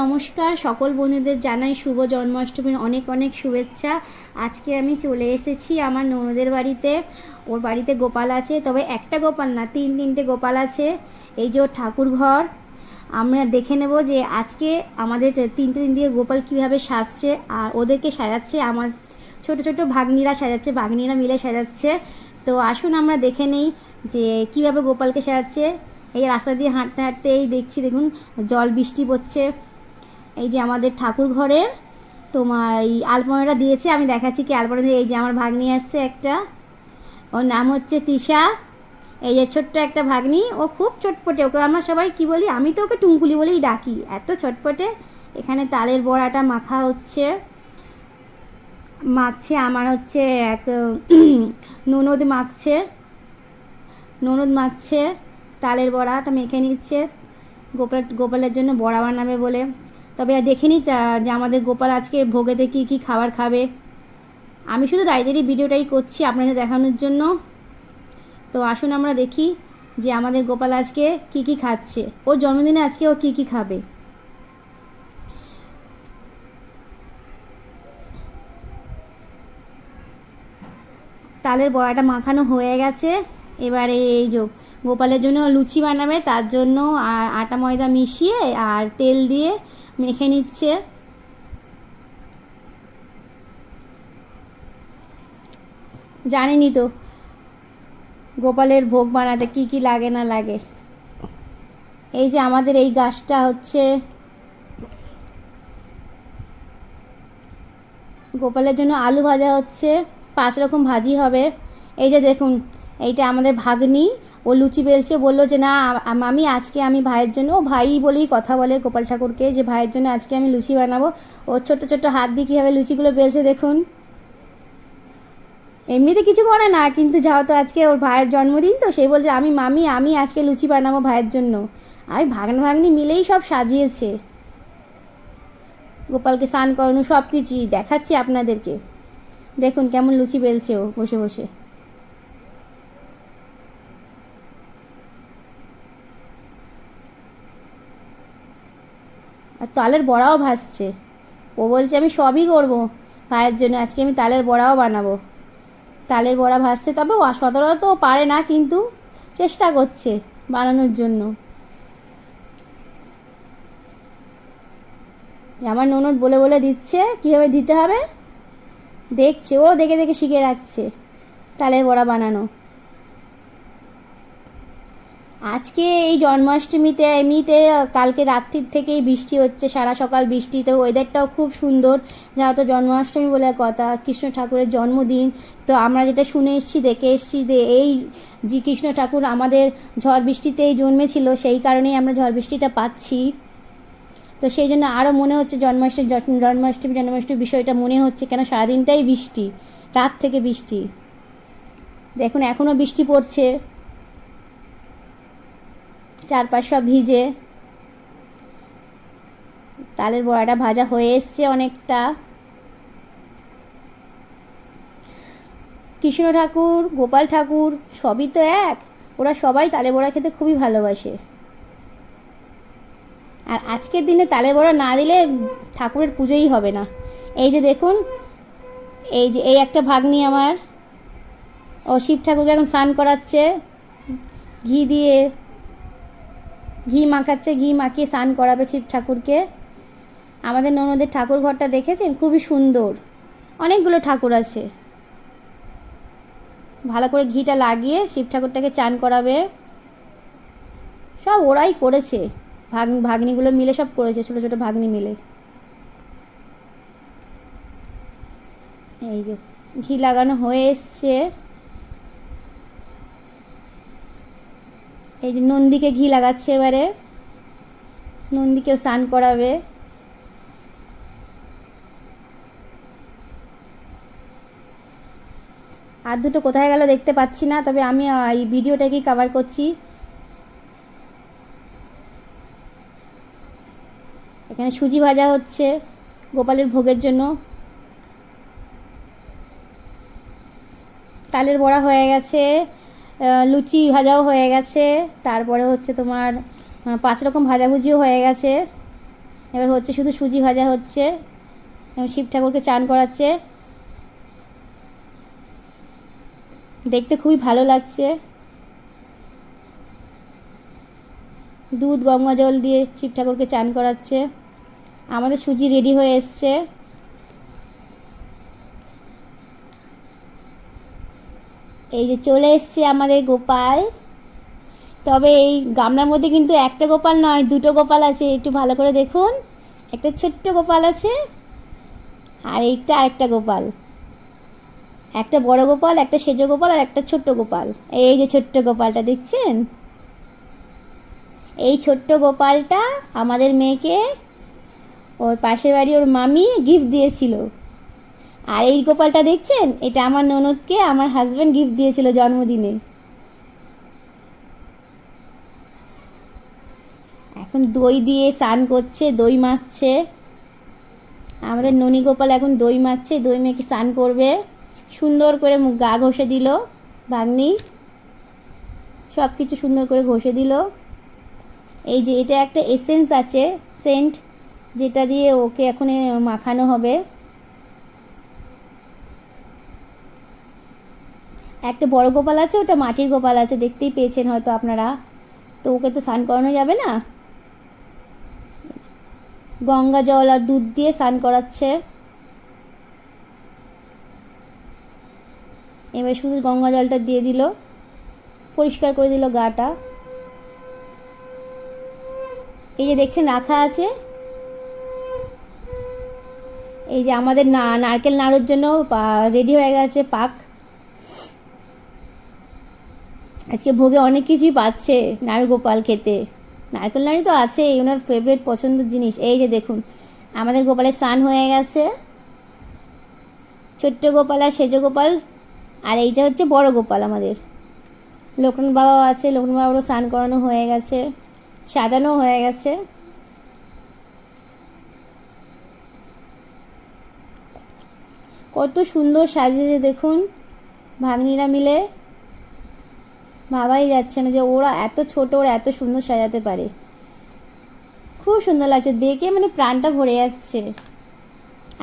নমস্কার, সকল বন্ধুদের জানাই শুভ জন্মাষ্টমীর অনেক অনেক শুভেচ্ছা। আজকে আমি চলে এসেছি আমার ননদের বাড়িতে। ওর বাড়িতে গোপাল আছে, তবে একটা গোপাল না, তিন তিনটে গোপাল আছে। এই যে ওর ঠাকুর ঘর, আমরা দেখে নেব যে আজকে আমাদের তিনটে তিনটে গোপাল কীভাবে সাজছে আর ওদেরকে সাজাচ্ছে। আমার ছোট ছোট ভাগ্নিরা সাজাচ্ছে, ভাগ্নিরা মিলে সাজাচ্ছে। তো আসুন আমরা দেখে নিই যে কীভাবে গোপালকে সাজাচ্ছে। এই রাস্তা দিয়ে হাঁটতে হাঁটতে এই দেখছি, দেখুন, জল বৃষ্টি পড়ছে। এই যে আমাদের ঠাকুর ঘরের তোমার এই আলপনাটা দিয়েছে, আমি দেখাচ্ছি কি আলপনা এই যে আমার ভাগ্নি আসছে একটা। ওর নাম হচ্ছে তিশা। এই যে ছোট্ট একটা ভাগ্নি, ও খুব চটপটে। ওকে আমরা সবাই কি বলি? আমি তো ওকে টুঙ্কুলি বলেই ডাকি। এত চটপটে। এখানে তালের বড়াটা মাখা হচ্ছে। মাখছে, আমার হচ্ছে এক ননদ মাখছে। ননদ মাখছে, তালের বড়াটা মেখে নিচ্ছে। গোপাল, গোপালের জন্য বড়া বানাবে বলে। তবে দেখে নিই যে আমাদের গোপাল আজকে ভোগেতে কী কী খাবার খাবে। আমি শুধু দাঁড়িয়ে ভিডিওটাই করছি আপনাদের দেখানোর জন্য। তো আসুন আমরা দেখি যে আমাদের গোপাল আজকে কী কী খাচ্ছে। ওর জন্মদিনে আজকে ও কী কী খাবে। তালের বড়াটা মাখানো হয়ে গেছে। এবারে এই যে গোপালের জন্য লুচি বানাবে, তার জন্য আটা ময়দা মিশিয়ে আর তেল দিয়ে মেখে নিচ্ছে। জানিনি তো, গোপালের ভোগ বানাতে কি কি লাগে না লাগে। এই যে আমাদের এই গাছটা হচ্ছে গোপালের জন্য আলু ভাজা হচ্ছে, পাঁচ রকম ভাজি হবে। এই যে দেখুন, এইটা আমাদের ভাগ্নি ও লুচি বেলছে, বলল যে না আমি আজকে আমি ভাইয়ের জন্য, ও ভাই বলেই কথা বলে গোপাল ঠাকুরকে যে ভাইয়ের জন্য আজকে আমি লুচি বানাবো। ও ছোট্ট ছোট্ট হাত দিয়ে কীভাবে লুচিগুলো বেলছে দেখুন। এমনিতে কিছু করে না, কিন্তু যেহেতু আজকে ওর ভাইয়ের জন্মদিন তো, সে বলছে, আমি মামি, আমি আজকে লুচি বানাবো ভাইয়ের জন্য। আমি ভাগ্ন ভাগ্নি মিলেই সব সাজিয়েছে। গোপালকে স্নান করানো সব কিছুই দেখাচ্ছি আপনাদেরকে। দেখুন কেমন লুচি বেলছে ও বসে বসে। আর তালের বড়াও ভাসছে ও বলছে, আমি সবই করব ভাইয়ের জন্য, আজকে আমি তালের বড়াও বানাবো। তালের বড়া ভাসছে তবে ও সচরাচর তো পারে না, কিন্তু চেষ্টা করছে বানানোর জন্য। আমার ননদ বলে বলে দিচ্ছে, কীভাবে দিতে হবে? দেখছে, ও দেখে দেখে শিখে রাখছে তালের বড়া বানানো। আজকে এই জন্মাষ্টমীতে, এমনিতে কালকে রাত্রির থেকেই বৃষ্টি হচ্ছে, সারা সকাল বৃষ্টিতে। ওয়েদারটাও খুব সুন্দর। যেহেতু জন্মাষ্টমী বলে কথা, কৃষ্ণ ঠাকুরের জন্মদিন। তো আমরা যেটা শুনে এসেছি, দেখে এসেছি যে এই যে কৃষ্ণ ঠাকুর আমাদের ঝড় বৃষ্টিতেই জন্মেছিল, সেই কারণেই আমরা ঝড় বৃষ্টিটা পাচ্ছি। তো সেই জন্য আরও মনে হচ্ছে জন্মাষ্টমী জন্মাষ্টমী জন্মাষ্টমী বিষয়টা মনে হচ্ছে কেন সারাদিনটাই বৃষ্টি, রাত থেকে বৃষ্টি। দেখুন এখনও বৃষ্টি পড়ছে। চারপাশ সব ভিজে। তালের বড়াটা ভাজা হয়ে এসছে অনেকটা। কৃষ্ণ ঠাকুর, গোপাল ঠাকুর, সবই তো এক। ওরা সবাই তালে বড়া খেতে খুবই ভালোবাসে। আর আজকের দিনে তালে বড়া না দিলে ঠাকুরের পুজোই হবে না। এই যে দেখুন, এই যে, এই একটা ভাগ্নি আমার। ও শিব ঠাকুরকে এখন স্নান করাচ্ছে। ঘি দিয়ে ঘি মাখাচ্ছে, ঘি মাখিয়ে স্নান করাবে শিব ঠাকুরকে। আমাদের ননদের ঠাকুর ঘরটা দেখেছেন? খুবই সুন্দর। অনেকগুলো ঠাকুর আছে। ভালো করে ঘিটা লাগিয়ে শিব ঠাকুরটাকে চান করাবে। সব ওরাই করেছে। ভাগ, ভাগ্নিগুলো মিলে সব করেছে, ছোটো ছোটো ভাগ্নি মিলে। এই যে, ঘি লাগানো হয়ে এসছে। এই যে নন্দীকে ঘি লাগাচ্ছে এবারে। নন্দীকেও স্নান করাবে। আর দুটো কোথায় গেল দেখতে পাচ্ছি না, তবে আমি এই ভিডিওটাকেই কভার করছি। এখানে সুজি ভাজা হচ্ছে গোপালের ভোগের জন্য। তালের বড়া হয়ে গেছে। লুচি ভাজাও হয়ে গেছে। তারপরে হচ্ছে তোমার পাঁচ রকম ভাজাভুজিও হয়ে গেছে। এবার হচ্ছে শুধু সুজি ভাজা হচ্ছে। শিব ঠাকুরকে চান করাচ্ছে। দেখতে খুবই ভালো লাগছে। দুধ, গঙ্গা জল দিয়ে শিব ঠাকুরকে চান করাচ্ছে। আমাদের সুজি রেডি হয়ে এসছে। এই যে চলে এসছে আমাদের গোপাল। তবে এই গামলার মধ্যে কিন্তু একটা গোপাল নয়, দুটো গোপাল আছে, একটু ভালো করে দেখুন। একটা ছোট্ট গোপাল আছে, আর এইটা আরেকটা গোপাল। একটা বড় গোপাল, একটা সেজ গোপাল, আর একটা ছোট্ট গোপাল। এই যে ছোট্ট গোপালটা দেখছেন? এই ছোট্ট গোপালটা আমাদের মেয়েকে, ওর পাশের বাড়ি ওর মামি গিফট দিয়েছিল। আর এই গোপালটা দেখছেন? এটা আমার ননদকে আমার হাজব্যান্ড গিফট দিয়েছিল জন্মদিনে। এখন দই দিয়ে স্নান করছে, দই মাখছে। আমাদের ননী গোপাল এখন দই মাখছে, দই মেখে স্নান করবে। সুন্দর করে গা ঘষে দিল ভাগ্নি। সব কিছু সুন্দর করে ঘষে দিল। এই যে এটা একটা এসেন্স আছে সেন্ট যেটা দিয়ে ওকে এখন মাখানো হবে। একটা বড় গোপাল আছে, ওটা মাটির গোপাল আছে, দেখতেই পেয়েছেন হয়তো আপনারা। তো ওকে তো স্নান করানো যাবে না? গঙ্গা জল আর দুধ দিয়ে স্নান করাচ্ছে। এবার শুধু গঙ্গা জলটা দিয়ে দিল। পরিষ্কার করে দিল গাটা। এই যে দেখছেন, রাখা আছে। এই যে আমাদের না, নারকেল নাড়ুর জন্য রেডি হয়ে গেছে পাক। আজকে ভোগে অনেক কিছুই পাচ্ছে নাড়ু গোপাল খেতে। নারকেল নাড়ু তো আছে ওনার ফেভারিট পছন্দের জিনিস। এই যে দেখুন, আমাদের গোপালের স্নান হয়ে গেছে। ছোট্ট গোপাল আর সেজ গোপাল, আর এইটা হচ্ছে বড় গোপাল আমাদের। লোকনাথ বাবাও আছে, লোকনাথ বাবারও স্নান করানো হয়ে গেছে, সাজানো হয়ে গেছে। কত সুন্দর সাজিয়েছে দেখুন, ভাগ্নিরা মিলে। ভাবাই যাচ্ছে না যে ওরা এত ছোট, ওরা এত সুন্দর সাজাতে পারে। খুব সুন্দর লাগছে, দেখে মানে প্রাণটা ভরে যাচ্ছে।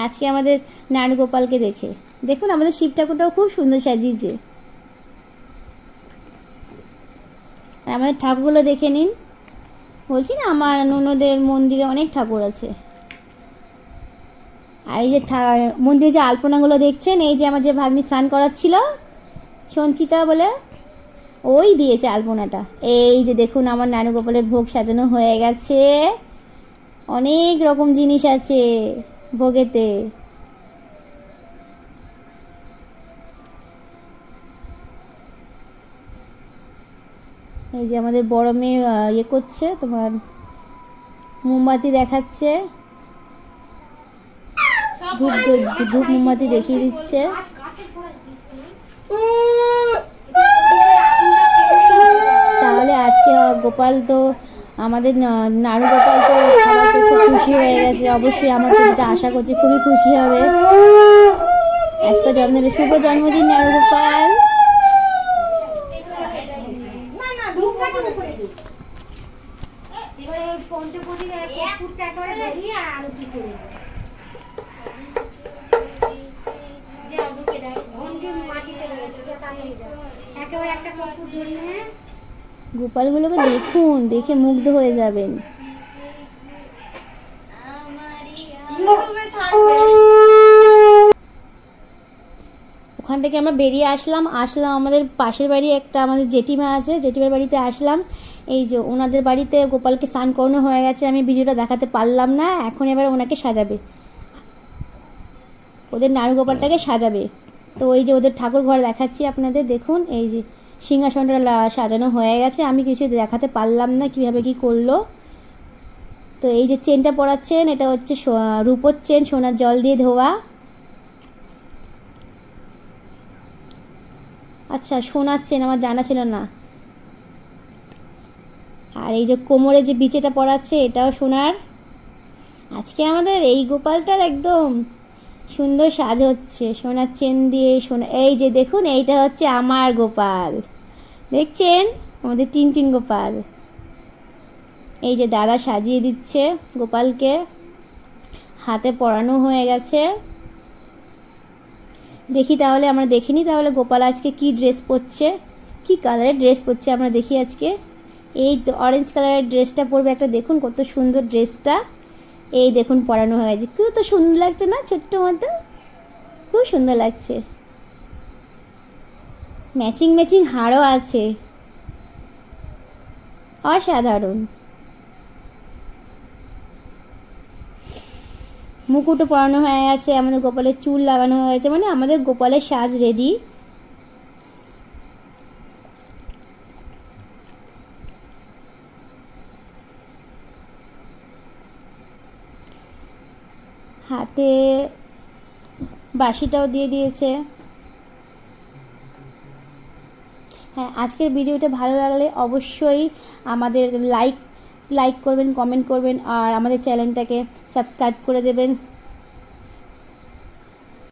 আজকে আমাদের নানগোপালকে দেখে। দেখুন, আমাদের শিব ঠাকুরটাও খুব সুন্দর সাজিয়েছে। আর আমাদের ঠাকুরগুলো দেখে নিন। বলছি না, আমার ননদের মন্দিরে অনেক ঠাকুর আছে। আর এই যে মন্দিরে যে আলপনাগুলো দেখছেন, এই যে আমার যে ভাগ্নি স্নান করাচ্ছিল, সঞ্চিতা বলে ওই দিয়েছে আলপনাটা। এই যে দেখুন আমার নানু গোপালের ভোগ সাজানো হয়ে গেছে। অনেক রকম জিনিস আছে ভোগেতে। এই যে আমাদের বড় মেয়ে ইয়ে করছে তোমার মোমবাতি দেখাচ্ছে। ধূপ ধূপ মোমবাতি দেখিয়ে দিচ্ছে তাহলে আজকে গোপাল তো আমাদের না- নাড়ু গোপাল তো খুব খুশি হয়ে গেছে। অবশ্যই আমার যেটা আশা করছি খুবই খুশি হবে। আজকে জন্মদিন শুভ জন্মদিন নাড়ু গোপাল। একেবারে একটা কর্পূর ধরিয়ে হ্যাঁ গোপালগুলোকে দেখুন, দেখে মুগ্ধ হয়ে যাবেন। ওখান থেকে আমরা বেরিয়ে আসলাম আসলাম আমাদের পাশের বাড়ি একটা আমাদের জেঠিমা আছে, জেঠিমার বাড়িতে আসলাম। এই যে ওনাদের বাড়িতে গোপালকে স্নান করানো হয়ে গেছে, আমি ভিডিওটা দেখাতে পারলাম না, এখন এবার ওনাকে সাজাবে। ওদের নাড়ু গোপালটাকে সাজাবে। তো ওই যে ওদের ঠাকুর ঘর দেখাচ্ছি আপনাদের, দেখুন, এই যে সিংহাসনটা সাজানো হয়ে গেছে। আমি কিছু দেখাতে পারলাম না কীভাবে কি করল। তো এই যে চেনটা পরাচ্ছেন, এটা হচ্ছে রূপোর চেন, সোনার জল দিয়ে ধোয়া। আচ্ছা সোনার চেন, আমার জানা ছিল না। আর এই যে কোমরে যে বিচেটা পড়াচ্ছে এটাও সোনার। আজকে আমাদের এই গোপালটার একদম সুন্দর সাজ হচ্ছে। সোনার চেন দিয়ে সোনা, এই যে দেখুন, এইটা হচ্ছে আমার গোপাল। দেখছেন? আমাদের টিন টিন গোপাল। এই যে দাদা সাজিয়ে দিচ্ছে গোপালকে। হাতে পরানো হয়ে গেছে। দেখি তাহলে, আমরা দেখিনি তাহলে গোপাল আজকে কি ড্রেস পরছে? কি কালারের ড্রেস পরছে আমরা দেখি আজকে? এই অরেঞ্জ কালারের ড্রেসটা পরবে একটা। দেখুন কত সুন্দর ড্রেসটা এই দেখুন পরানো হয়ে গেছে কেউ তো সুন্দর লাগছে না ছোট্ট মতো? খুব সুন্দর লাগছে। ম্যাচিং ম্যাচিং হারও আছে। অসাধারণ। মুকুটও পরানো হয়ে গেছে, আমাদের গোপালের চুল লাগানো হয়ে গেছে মানে আমাদের গোপালের সাজ রেডি হাতে বাসিটাও দিয়ে দিয়েছে। হ্যাঁ আজকের ভিডিওটা ভালো লাগলে অবশ্যই আমাদের লাইক লাইক করবেন কমেন্ট করবেন, আর আমাদের চ্যানেলটাকে সাবস্ক্রাইব করে দেবেন।